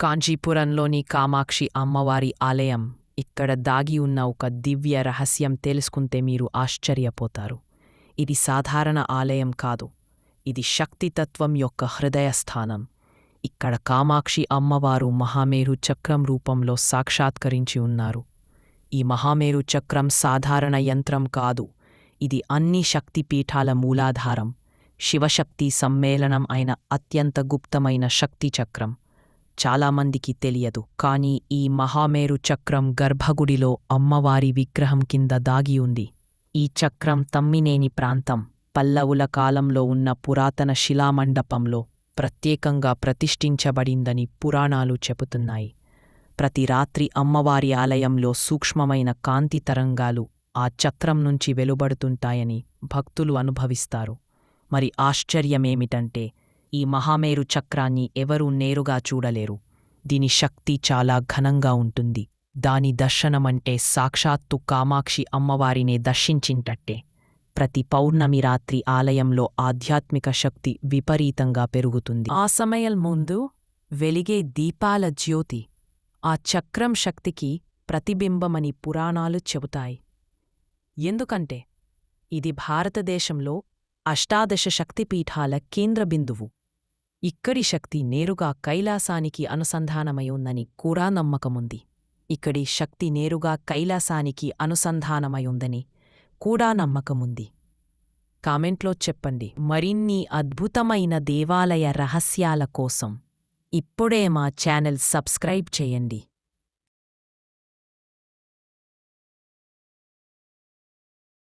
కాంచీపురంలోని కామాక్షి అమ్మవారి ఆలయం ఇక్కడ దాగి ఉన్న ఒక దివ్య రహస్యం తెలుసుకుంటే మీరు ఆశ్చర్యపోతారు. ఇది సాధారణ ఆలయం కాదు. ఇది శక్తితత్వం యొక్క హృదయస్థానం. ఇక్కడ కామాక్షి అమ్మవారు మహామేరు చక్రం రూపంలో సాక్షాత్కరించి ఉన్నారు. ఈ మహామేరు చక్రం సాధారణ యంత్రం కాదు. ఇది అన్ని శక్తిపీఠాల మూలాధారం. శివశక్తి సమ్మేళనం అయిన అత్యంత గుప్తమైన శక్తి చక్రం. చాలామందికి తెలియదు. కాని ఈ మహామేరు చక్రం గర్భగుడిలో అమ్మవారి విగ్రహం కింద దాగి ఉంది. ఈ చక్రం తమ్మినేని ప్రాంతం. పల్లవుల కాలంలో ఉన్న పురాతన శిలామండపంలో ప్రత్యేకంగా ప్రతిష్ఠించబడిందని పురాణాలు చెబుతున్నాయి. ప్రతి రాత్రి అమ్మవారి ఆలయంలో సూక్ష్మమైన కాంతి తరంగాలు ఆ చక్రం నుంచి వెలుబడుతుంటాయని భక్తులు అనుభవిస్తారు. మరి ఆశ్చర్యమేమిటంటే ఈ మహామేరు చక్రాన్ని ఎవరూ నేరుగా చూడలేరు. దీని శక్తి చాలా ఘనంగా ఉంటుంది. దాని దర్శనమంటే సాక్షాత్తు కామాక్షి అమ్మవారినే దర్శించింటట్టే. ప్రతి పౌర్ణమి రాత్రి ఆలయంలో ఆధ్యాత్మిక శక్తి విపరీతంగా పెరుగుతుంది. ఆ సమయం ముందు వెలిగే దీపాల జ్యోతి ఆ చక్రం శక్తికి ప్రతిబింబమని పురాణాలు చెబుతాయి. ఎందుకంటే ఇది భారతదేశంలో అష్టాదశ శక్తిపీఠాల కేంద్ర బిందువు ఇక్కడి శక్తి నేరుగా కైలాసానికి అనుసంధానమై ఉందని కూడా నమ్మకముంది. ఇక్కడి శక్తి నేరుగా కైలాసానికి అనుసంధానమై ఉందని కూడా నమ్మకముంది. కామెంట్లో చెప్పండి. మరిన్ని అద్భుతమైన దేవాలయ రహస్యాల కోసం ఇప్పుడే మా ఛానల్ సబ్స్క్రైబ్ చేయండి.